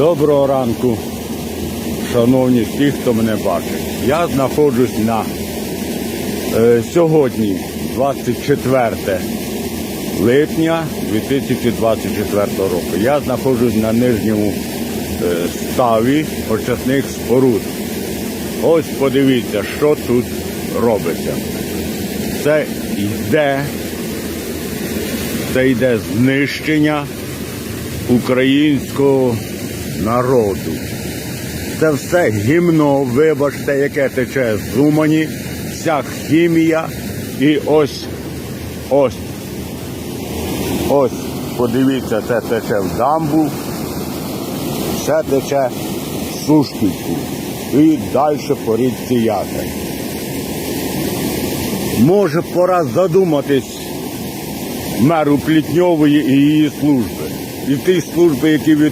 Доброго ранку, шановні ті, хто мене бачить. Я знаходжусь на е, сьогодні, 24 липня 2024 року. Я знаходжусь на нижньому е, ставі очисних споруд. Ось подивіться, що тут робиться. Це йде, це йде знищення українського народу. Це все гімно, вибачте, яке тече з Умані, вся хімія. І ось, ось, ось, подивіться, це тече в дамбу, все тече в Сушківку. І далі по річці Ясень. Може пора задуматись меру Плітньової і її служби. І ті служби, які від